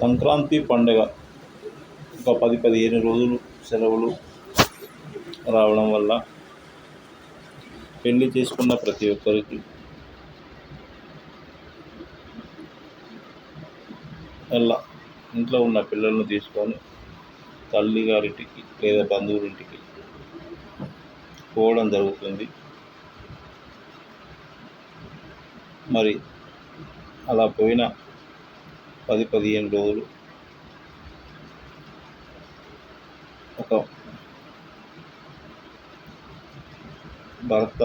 సంక్రాంతి పండుగ. ఒక పది పదిహేను రోజులు సెలవులు రావడం వల్ల పెళ్ళి చేసుకున్న ప్రతి ఒక్కరికి అలా ఇంట్లో ఉన్న పిల్లలను తీసుకొని తల్లి గారింటికి లేదా బంధువుల ఇంటికి పోవడం జరుగుతుంది. మరి అలా పోయిన పది పదిహేను రోజులు. ఒక భర్త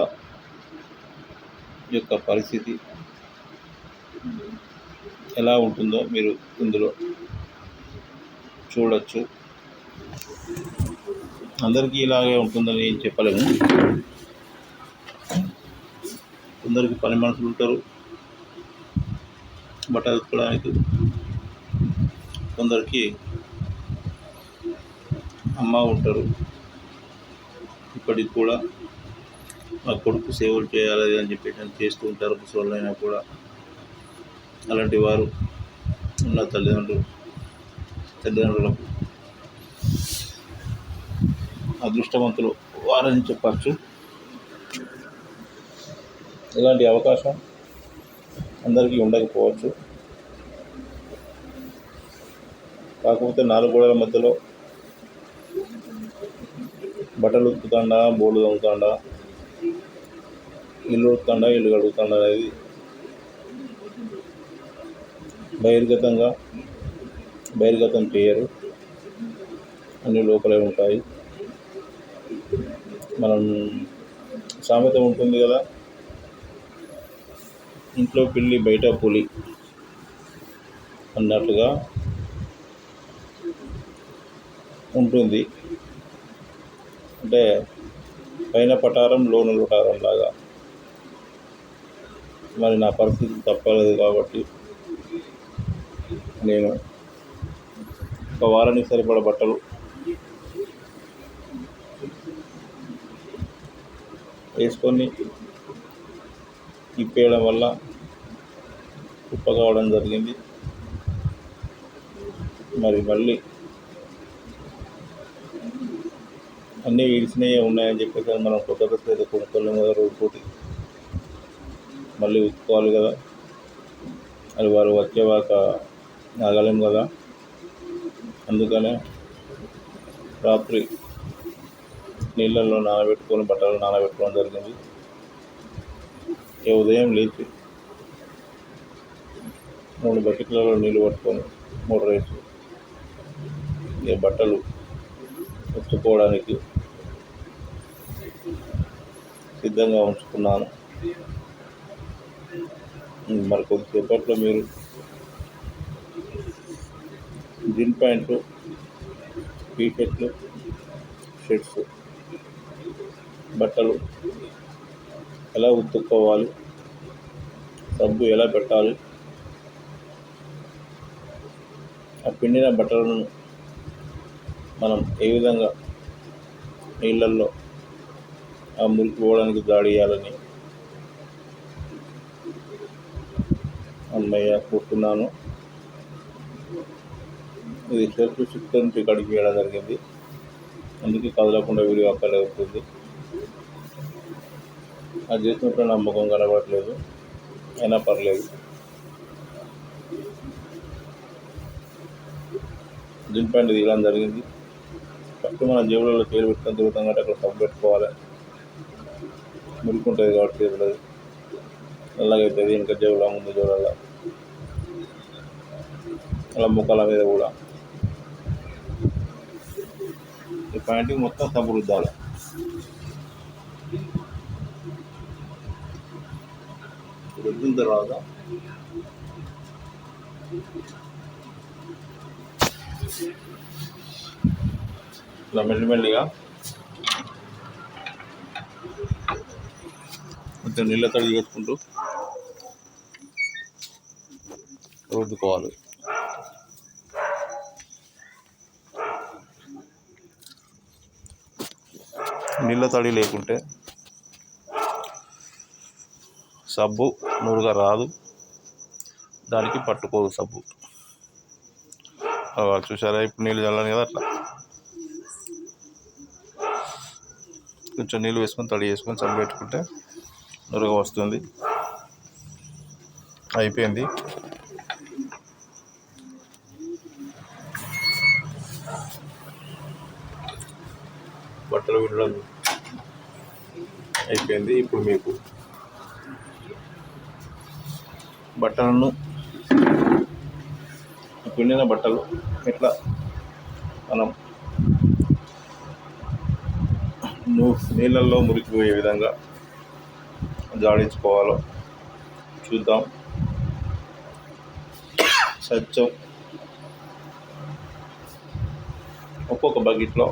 యొక్క పరిస్థితి ఎలా ఉంటుందో మీరు ఇందులో చూడవచ్చు అందరికీ ఇలాగే ఉంటుందని ఏం చెప్పలేము. కొందరికి పని మనుషులు ఉంటారు. బట్టలు ఉతుకోవడానికి కొందరికి అమ్మ ఉంటారు. ఇప్పటికి కూడా మా కొడుకు సేవలు చేయాలి అని చెప్పి చేస్తూ ఉంటారు. ముసలోళ్ళైనా కూడా. అలాంటి వారు ఉన్న తల్లిదండ్రులు తల్లిదండ్రులకు అదృష్టవంతులు వారని చెప్పచ్చు. ఇలాంటి అవకాశం అందరికీ ఉండకపోవచ్చు. కాకపోతే నాలుగు గోడల మధ్యలో బట్టలు ఉతుకుతాండా బోర్డు తోముతాండా ఇల్లు ఉడుతాండా ఇల్లు కడుగుతాండా అనేది బహిర్గతంగా బహిర్గతం చేయరు అన్ని లోపలే ఉంటాయి. మనం సామెత ఉంటుంది కదా ఇంట్లో పిల్లి బయట పులి అన్నట్లుగా ఉంటుంది. అంటే పైన పటారం లోన పటారం లాగా. మరి నా పరిస్థితి తప్పలేదు కాబట్టి నేను ఒక వారానికి సరిపడ బట్టలు వేసుకొని ఇప్పేయడం వల్ల కుప్ప కావడం జరిగింది. మరి మళ్ళీ అన్నీ విడిచినవి ఉన్నాయని చెప్పేసి మనం కొత్త డ్రెస్ అయితే కొనుక్కోలేము కదా రోజుకోటి మళ్ళీ ఉతుకోవాలి కదా. అది వారు వచ్చేవాక ఆగలేము కదా. అందుకనే రాత్రి నీళ్ళల్లో నానబెట్టుకొని బట్టలు నానబెట్టుకోవడం జరిగింది. ఉదయం లేచి మూడు బకెట్లలో నీళ్ళు పట్టుకొని మూడు రైసు ఇక బట్టలు ఉతుక్కోవడానికి సిద్ధంగా ఉంచుకున్నాను. మరి కొద్దిసేపట్లో మీరు జీన్ ప్యాంట్లు టీ షర్ట్లు షర్ట్స్ బట్టలు ఎలా ఉతుక్కోవాలి? సబ్బు ఎలా పెట్టాలి? ఆ పిండిన బట్టలను మనం ఏ విధంగా నీళ్ళల్లో ఆ మురికి పోవడానికి దాడియాలని అమ్మయ్య కూర్చున్నాను ఇది షర్ట్ సిక్స్ నుంచి కడిగి వేయడం జరిగింది. అందుకే కదలకుండా వీడియో అక్కడే అవుతుంది అది జీవితంలో నమ్మకం ముఖం కనబడట్లేదు అయినా పర్లేదు. జీన్ ప్యాంట్ తీయడం జరిగింది. ఫస్ట్ మన జేబులలో చేరు పెట్టుకొని తిరుగుతాం కాబట్టి అక్కడ సబ్బు పెట్టుకోవాలి. మురుకుంటుంది ఉంటుంది కాబట్టి చేతులు నల్లగవుతుంది ఇంకా జేబులో ముందు జేబులలో. అలా ముఖాల మీద కూడా. ఈ ప్యాంటు మొత్తం సబ్బు రుద్దాలి రుద్దిన తర్వాత ఇలా మెల్లిమెల్లిగా కొంచెం నీళ్ళ తడి చేసుకుంటూ రుద్దుకోవాలి. నీళ్ళ తడి లేకుంటే సబ్బు నూరుగా రాదు. దానికి పట్టుకోదు సబ్బు. చూసారా? ఇప్పుడు నీళ్ళు చల్లని కదా అట్లా. కొంచెం నీళ్ళు వేసుకొని తడి వేసుకొని చల్లబెట్టుకుంటే నూరుగా వస్తుంది. అయిపోయింది. బట్టలు వినడం అయిపోయింది ఇప్పుడు మీకు. బట్టలను పిండిన బట్టలు ఎట్లా మనం నీళ్ళల్లో మురికిపోయే విధంగా జాడించుకోవాలో చూద్దాం. సత్యం ఒక్కొక్క బకెట్లో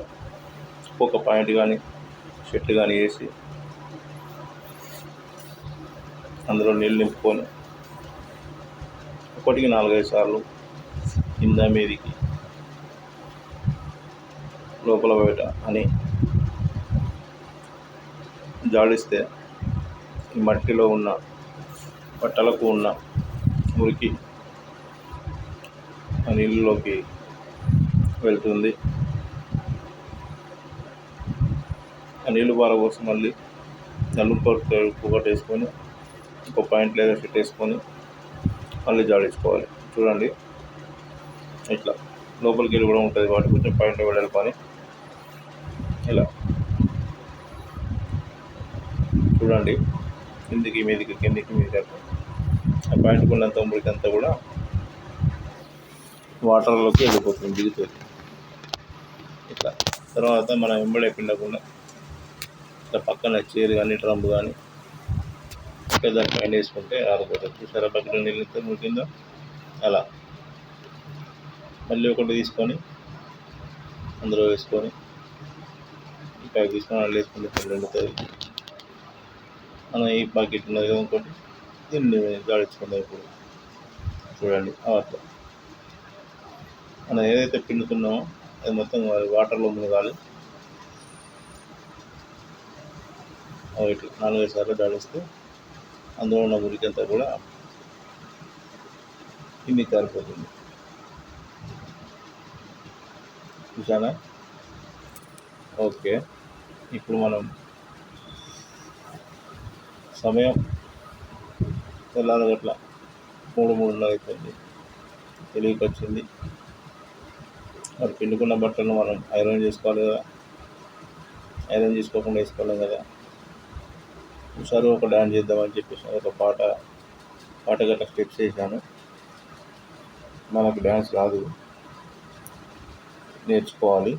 ఒక్కొక్క పాయింట్ కానీ షర్ట్ కానీ వేసి అందులో నీళ్ళు నింపుకొని ఇప్పటికి నాలుగైదు సార్లు కింద మీదికి లోపల బయట అని జాడిస్తే ఈ మట్టిలో ఉన్న బట్టలకు ఉన్న మురికి ఆ నీళ్ళలోకి వెళ్తుంది. ఆ నీళ్ళు పారబోసి మళ్ళీ నలుపు ఒకటి వేసుకొని ఒక పాయింట్ లేదా ఫిట్ వేసుకొని మళ్ళీ జాడించుకోవాలి చూడండి. ఇట్లా లోపలికి వెళ్ళి కూడా ఉంటుంది వాటి కొంచెం పాయింట్ వెడల్పని ఇలా. చూడండి. కిందికి మీదికి కిందికి మీదికి ఆ పాయింట్ ఉన్నంత అంతా కూడా వాటర్లోకి వెళ్ళిపోతుంది దిగుతుంది. ఇట్లా. తర్వాత మనం వెంబడే పిండకుండా ఇట్లా పక్కన చీర కానీ డ్రమ్ కానీ ఇంకా దాని పైన వేసుకుంటే ఆరిపోతుంది. చూసారా బకెట్ నీళ్ళు ఎంత అలా. మళ్ళీ ఒకటి తీసుకొని అందులో వేసుకొని ఇంకా తీసుకొని అందులో వేసుకుంటే పళ్ళు ఎండుతుంది మనం ఈ ప్యాకెట్ ఉన్నది కదా ఇంకోటి దీన్ని దాడించుకుందాం ఇప్పుడు. చూడండి అట్లా మనం ఏదైతే పిండుతున్నామో అది మొత్తం వాటర్లో మునగాలి. ఇట్లా నాలుగైదు సార్లు దాడిస్తే అందులో ఉన్న మురికంతా కూడా ఇన్ని కారిపోతుంది చూసానా ఓకే. ఇప్పుడు మనం సమయం తెల్లారి గట్ల మూడు మూడున్నర అయిపోయింది. తెలివికి వచ్చింది మరి పిండుకున్న బట్టలను మనం ఐరన్ చేసుకోవాలి కదా? ఐరన్ చేసుకోకుండా వేసుకోలేం కదా? ఒకసారి ఒక డ్యాన్స్ చేద్దామని చెప్పేసి ఒక పాట పాట గట్ల స్టెప్స్ వేసాను మనకు డ్యాన్స్ రాదు. నేర్చుకోవాలి.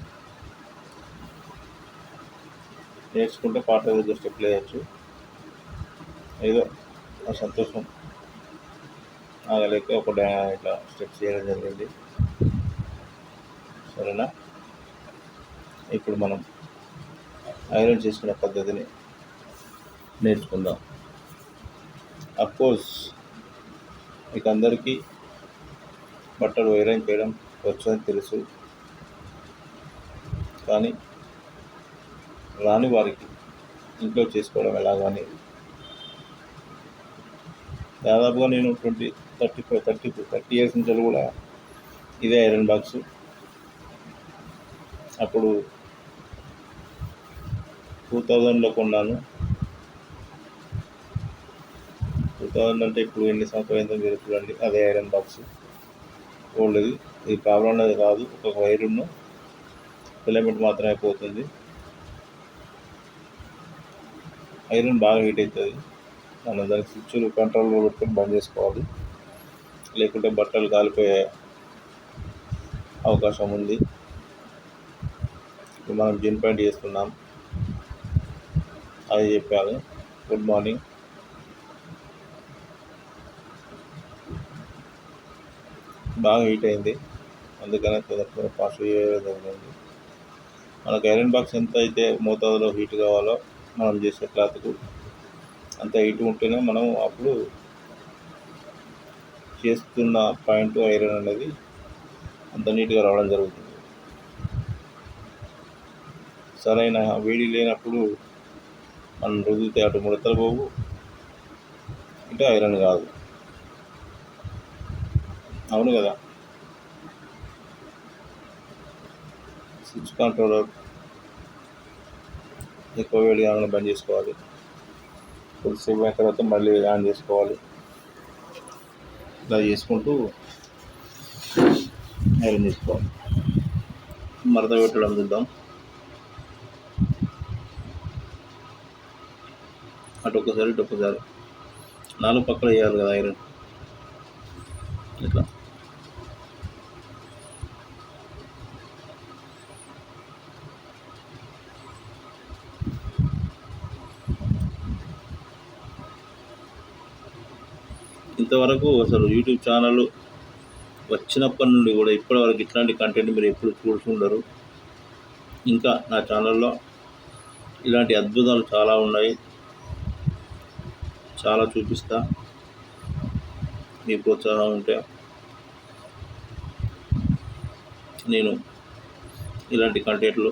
నేర్చుకుంటే పాట దగ్గర స్టెప్ వేయచ్చు. ఏదో ఆ సంతోషం ఆగలేక ఒక డ్యా ఇట్లా స్టెప్స్ చేయడం జరిగింది. సరేనా? ఇప్పుడు మనం ఐరన్ చేసుకునే పద్ధతిని నేర్చుకుందాం. అఫ్కోర్స్ మీకు అందరికీ బట్టలు ఐరన్ చేయడం వచ్చని తెలుసు. కానీ రాని వారికి ఇంట్లో చేసుకోవడం ఎలాగని. దాదాపుగా నేను twenty thirty five thirty thirty years నుంచి కూడా ఇదే ఐరన్ బాక్స్. అప్పుడు టూ థౌజండ్లో కొన్నాను టూ థౌజండ్ అంటే ఇప్పుడు ఎన్ని సంవత్సరాలు అయిందో మీరు చూడండి. అదే ఐరన్ బాక్స్. ఓల్డ్ది. ఇది ప్రాబ్లం అనేది కాదు. ఒక వైరును ఫిలమెంట్ మాత్రమే పోతుంది ఐరన్ బాగా హీట్ అవుతుంది. మనం దానికి స్విచ్లు కంట్రోల్లో పెట్టుకొని బంద్ చేసుకోవాలి. లేకుంటే బట్టలు కాలిపోయే అవకాశం ఉంది. ఇప్పుడు మనం జిన్ పాయింట్ చేస్తున్నాం అది చెప్పాను. Good morning. బాగా హీట్ అయింది. అందుకనే తొందరగా ఫాస్ట్ జరిగింది మనకు ఐరన్ బాక్స్ ఎంత అయితే మోతాదులో హీట్ కావాలో మనం చేసే క్లాత్కు అంత హీట్ ఉంటేనే మనం అప్పుడు చేస్తున్న పాయింట్ ఐరన్ అనేది అంత నీట్గా రావడం జరుగుతుంది. సరైన వేడి లేనప్పుడు మనం రుద్దితే అటు ముడతలు పోవు. ఇటు ఐరన్ కాదు. అవును కదా. స్విచ్ కంట్రోలర్ ఎక్కువ వేడి కాగానే బంద్ చేసుకోవాలి. కొద్దిసేపు అయిన తర్వాత మళ్ళీ ఆన్ చేసుకోవాలి. ఇలా చేసుకుంటూ ఐరన్ చేసుకోవాలి మరద పెట్టడం చూద్దాం. అటు ఒక్కసారి ఇటు ఒకసారి నాలుగు పక్కల వేయాలి కదా ఐరన్ ఇట్లా ఇంతవరకు అసలు యూట్యూబ్ ఛానల్ వచ్చినప్పటి నుండి కూడా ఇప్పటివరకు ఇట్లాంటి కంటెంట్ మీరు ఎప్పుడు చూస్తుండరు ఇంకా నా ఛానల్లో ఇలాంటి అద్భుతాలు చాలా ఉన్నాయి. చాలా చూపిస్తా. మీ ప్రోత్సాహం ఉంటే నేను ఇలాంటి కంటెంట్లు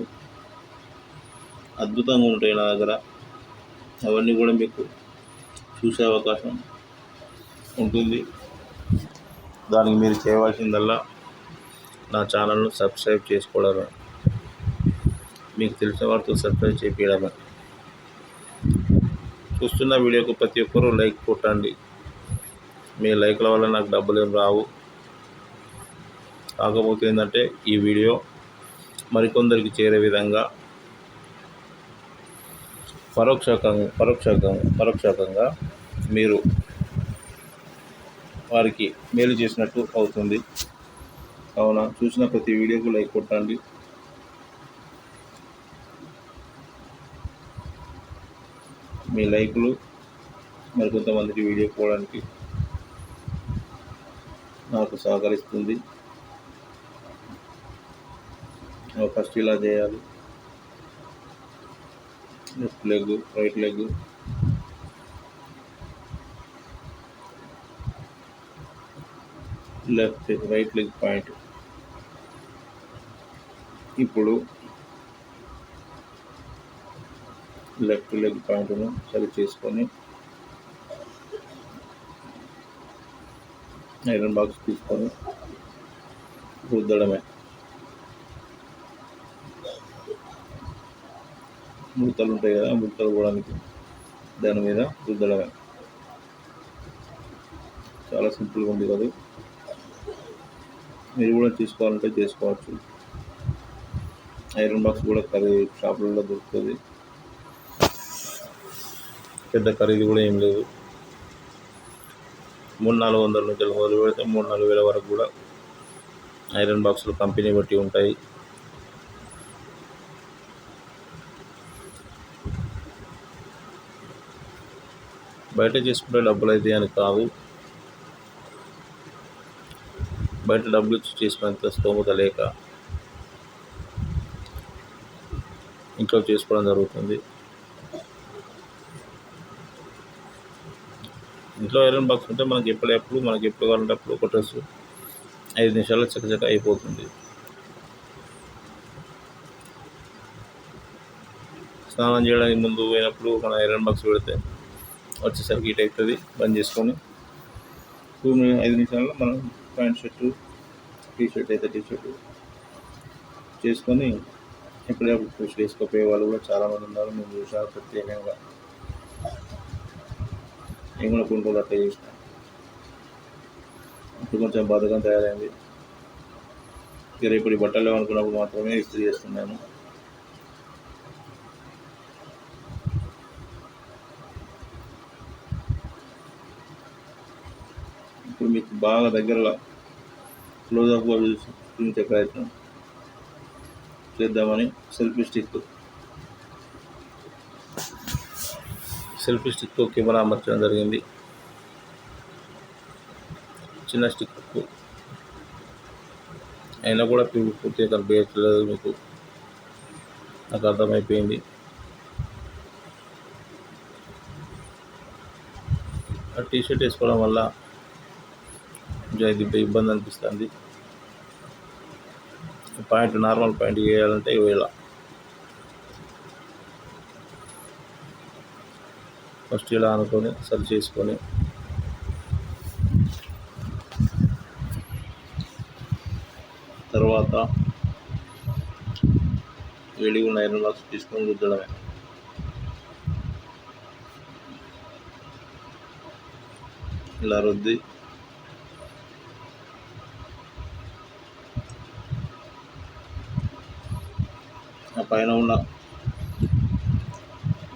అద్భుతంగా ఉంటాయి నా దగ్గర. అవన్నీ కూడా మీకు చూసే అవకాశం ఉంటుంది. దానికి మీరు చేయవలసిందల్లా నా ఛానల్ను సబ్స్క్రైబ్ చేసుకోవడమే. మీకు తెలిసిన వారితో సబ్స్క్రైబ్ చేపించడమే చూస్తున్న వీడియోకు ప్రతి ఒక్కరూ లైక్ కొట్టండి. మీ లైక్ల వల్ల నాకు డబ్బులు ఏం రావు. కాకపోతే ఏంటంటే ఈ వీడియో మరికొందరికి చేరే విధంగా పరోక్షకంగా పరోక్షకంగా పరోక్షకంగా మీరు వారికి మేలు చేసినట్టు అవుతుంది. కావున చూసిన ప్రతి వీడియోకు లైక్ కొట్టండి. మీ లైకులు మరికొంతమందికి వీడియో పోవడానికి నాకు సహకరిస్తుంది. ఫస్ట్ ఇలా చేయాలి. Left leg right leg. Left right leg point ఇప్పుడు లెఫ్ట్ లెగ్ పాయింట్ను సరి చేసుకొని ఐరన్ బాక్స్ తీసుకొని రుద్దడమే. ముడతలు ఉంటాయి కదా ముడతలు కూడానికి దాని మీద రుద్దడమే. చాలా సింపుల్గా ఉంది కదా మీరు కూడా తీసుకోవాలంటే చేసుకోవచ్చు. ఐరన్ బాక్స్ కూడా కర్రీ షాపులలో దొరుకుతుంది. పెద్ద ఖరీదు కూడా ఏం లేదు. మూడు నాలుగు వందల నుంచి మొదలు పెడితే మూడు నాలుగు వేల వరకు కూడా ఐరన్ బాక్సులు కంపెనీ బట్టి ఉంటాయి. బయట చేసుకుంటే డబ్బులు అయితే అని కాదు. బయట డబ్బులు ఇచ్చి చేసుకునేంత స్తోమత లేక ఇంట్లో చేసుకోవడం జరుగుతుంది. ఇంట్లో ఐరన్ బాక్స్ ఉంటే మనకి ఎప్పుడెప్పుడు మనకి ఎప్పుడు కావాలంటే అప్పుడు కొట్టచ్చు ఐదు నిమిషాల్లో చక్కచక్క అయిపోతుంది. స్నానం చేయడానికి ముందు పోయినప్పుడు మన ఐరన్ బాక్స్ పెడితే వచ్చేసరికి హీట్ అవుతుంది బంద్ చేసుకొని. టూ ఐదు నిమిషాల్లో మనం ప్యాంట్ షర్టు టీ షర్ట్ అయితే టీ షర్టు చేసుకొని ఎప్పుడప్పుడు పుష్ వేసుకోపోయే వాళ్ళు కూడా చాలామంది ఉన్నారు. మేము చూసారు ప్రత్యేకంగా. నేను కూడా కొన్ని రోజులు అట్లా చేసిన. ఇప్పుడు కొంచెం బద్ధకం తయారైంది. ఇక రేపు బట్టలు అనుకున్నప్పుడు మాత్రమే ఇస్త్రీ చేస్తున్నాను. మీకు బాగా దగ్గరలో క్లోజ్ అప్ చూపించే ప్రయత్నం చేద్దామని selfie stick. Selfie stick camera అమర్చడం జరిగింది. చిన్న స్టిక్ అయినా కూడా పూర్తిగా కనిపించట్లేదు మీకు. నాకు అర్థమైపోయింది. ఆ టీ షర్ట్ వేసుకోవడం వల్ల కొంచెం ఇది ఇబ్బంది అనిపిస్తుంది. పాయింట్ నార్మల్ పాయింట్ వేయాలంటే వేళ ఫస్ట్ ఇలా అనుకొని సరి చేసుకొని. తర్వాత వేడిగా ఉన్న ఐరన్ బాక్స్ తీసుకొని రుద్దడమే. ఇలా రుద్ది ఆ పైన ఉన్న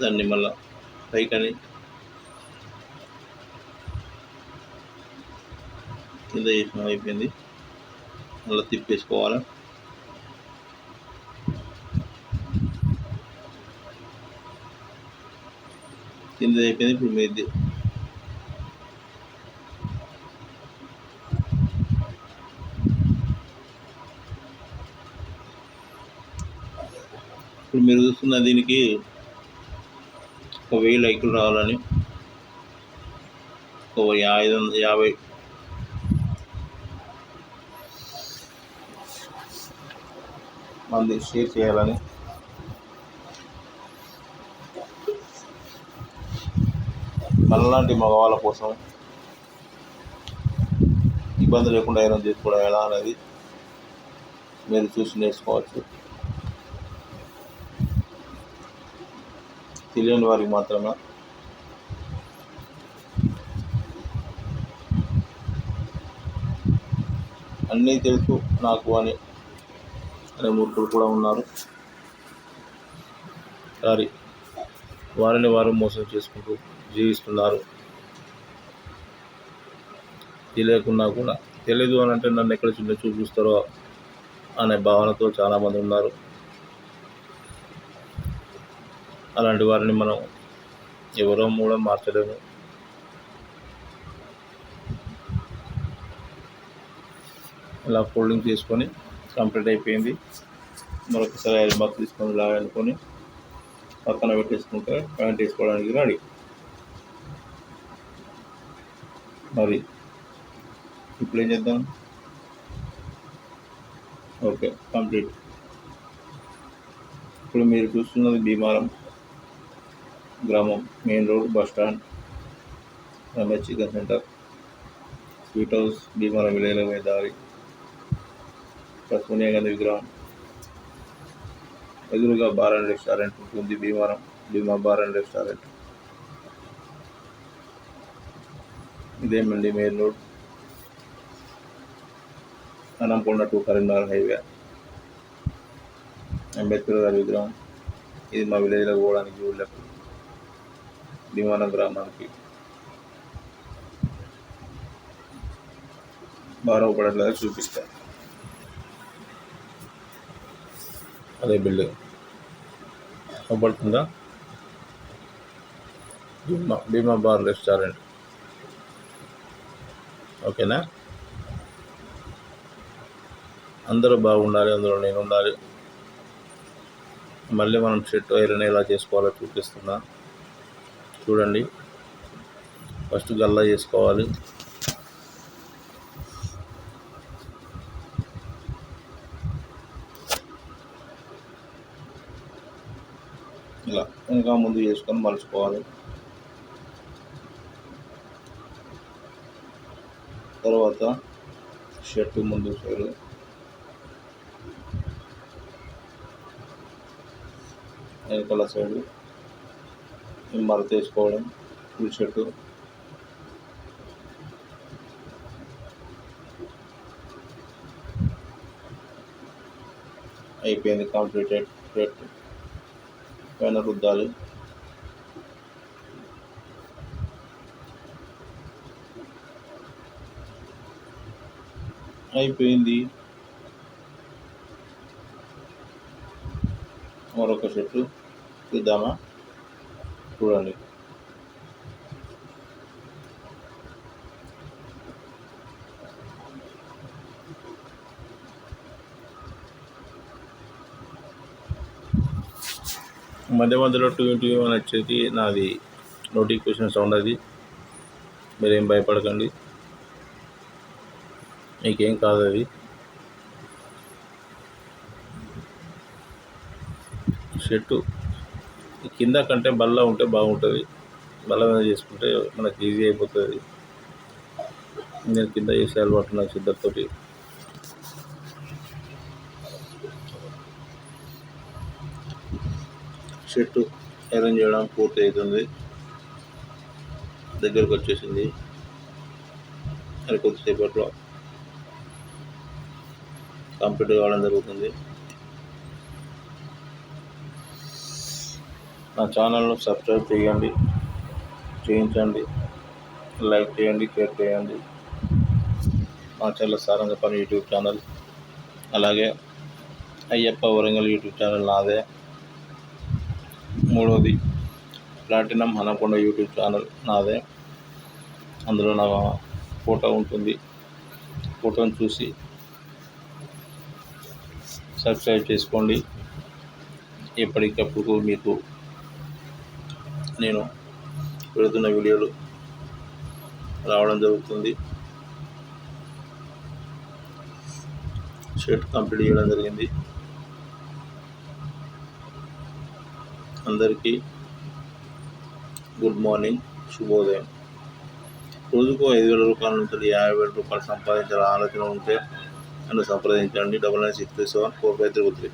దాన్ని మళ్ళా పైకని కింద చేసిన అయిపోయింది. మళ్ళీ తిప్పేసుకోవాలి? కింద అయిపోయింది ఇప్పుడు మీది మీరు చూస్తున్న దీనికి ఒక వెయ్యి లైకులు రావాలని ఒక ఐదు వందల యాభై. మంది షేర్ చేయాలని. మనలాంటి మగవాళ్ళ కోసం ఇబ్బంది లేకుండా ఏమైనా చేసుకోవడం ఎలా అనేది మీరు చూసి నేర్చుకోవచ్చు. తెలియని వారికి మాత్రమే. అన్నీ తెలుసు నాకు అని అనే మూర్ఖులు కూడా ఉన్నారు. సారీ వారిని వారు మోసం చేసుకుంటూ జీవిస్తున్నారు. తెలియకున్నా కూడా తెలియదు అని అంటే నన్ను ఎక్కడ చిన్న చూపిస్తారో అనే భావనతో చాలామంది ఉన్నారు. అలాంటి వారిని మనం ఎవరో కూడా మార్చలేము. ఇలా ఫోల్డింగ్ చేసుకొని కంప్లీట్ అయిపోయింది. మరొకసారి ఐరన్ బాక్స్ తీసుకొని లాగనుకొని పక్కన పెట్టేసుకుంటే ప్యాంట్ వేసుకోవడానికి రెడీ. మరి ఇప్పుడు ఏం చేద్దాం? ఓకే కంప్లీట్ ఇప్పుడు మీరు చూస్తున్నది భీమారం గ్రామం main road bus stand Ramesh chicken centre sweet house Bheemaram విలేలమే దారి సోనియా గాంధీ విగ్రహం ఎదురుగా బార్ అండ్ రెస్టారెంట్ ఉంటుంది Bheemaram Bheema bar and restaurant ఇదేమండి main road Anankonda to Karimnagar highway Ambedkar గారి విగ్రహం ఇది మా విలేజ్లో పోవడానికి ఊళ్ళకు భీమానం గ్రామానికి. బాగా చూపిస్తారు అదే బిల్డింగ్ అవపడుతుందా భీమా భీమా బార్ రెస్టారెంట్. ఓకేనా? అందరూ బాగుండాలి అందులో నేను ఉండాలి మళ్ళీ మనం షెట్ ఐరన్ ఎలా చేసుకోవాలో చూపిస్తున్నాను చూడండి. ఫస్ట్ గల్లా చేసుకోవాలి. ఇలా ఇంకా ముందు చేసుకొని మలుచుకోవాలి. తర్వాత షర్టు ముందు సైడ్. వెనకాల సైడ్. మరత వేసుకోవడం పూల షర్టు అయిపోయింది కంప్లీటెడ్ ప్లేట్ పైన రుద్దాలి. అయిపోయింది. మరొక చెట్టు చూద్దామా? చూడండి. మధ్య మధ్యలో టూ ఇంటూ అని వచ్చేది నాది నోటిఫికేషన్ సౌండ్ అది. మీరేం భయపడకండి. మీకేం కాదు అది. షర్టు కింద కంటే బల్ల ఉంటే బాగుంటుంది. బల్ల మీద చేసుకుంటే మనకి ఈజీ అయిపోతుంది. నేను కింద చేసే అలవాటు నాకు సిద్ధతోటి. చెట్టు అరేంజ్ చేయడం పూర్తి అవుతుంది. దగ్గరకు వచ్చేసింది. అది కొద్దిసేపట్లో కంప్లీట్ కావడం జరుగుతుంది. నా ఛానల్ను సబ్స్క్రైబ్ చేయండి. చేయించండి. లైక్ చేయండి షేర్ చేయండి. మా చెల్ల సారంగపల్లి యూట్యూబ్ ఛానల్. అలాగే అయ్యప్ప వరంగల్ యూట్యూబ్ ఛానల్ నాదే. మూడవది ప్లాటినం హనకొండ యూట్యూబ్ ఛానల్ నాదే. అందులో నా ఫోటో ఉంటుంది. ఫోటోని చూసి సబ్స్క్రైబ్ చేసుకోండి. ఎప్పటికప్పుడు మీకు నేను పెడుతున్న వీడియోలు రావడం జరుగుతుంది. షర్ట్ కంప్లీట్ చేయడం జరిగింది. అందరికీ గుడ్ మార్నింగ్ శుభోదయం. రోజుకు ఐదు వేల రూపాయల నుంచి యాభై వేల రూపాయలు సంపాదించాలని ఆలోచన ఉంటే నన్ను సంప్రదించండి. Double nine six three seven four five three three.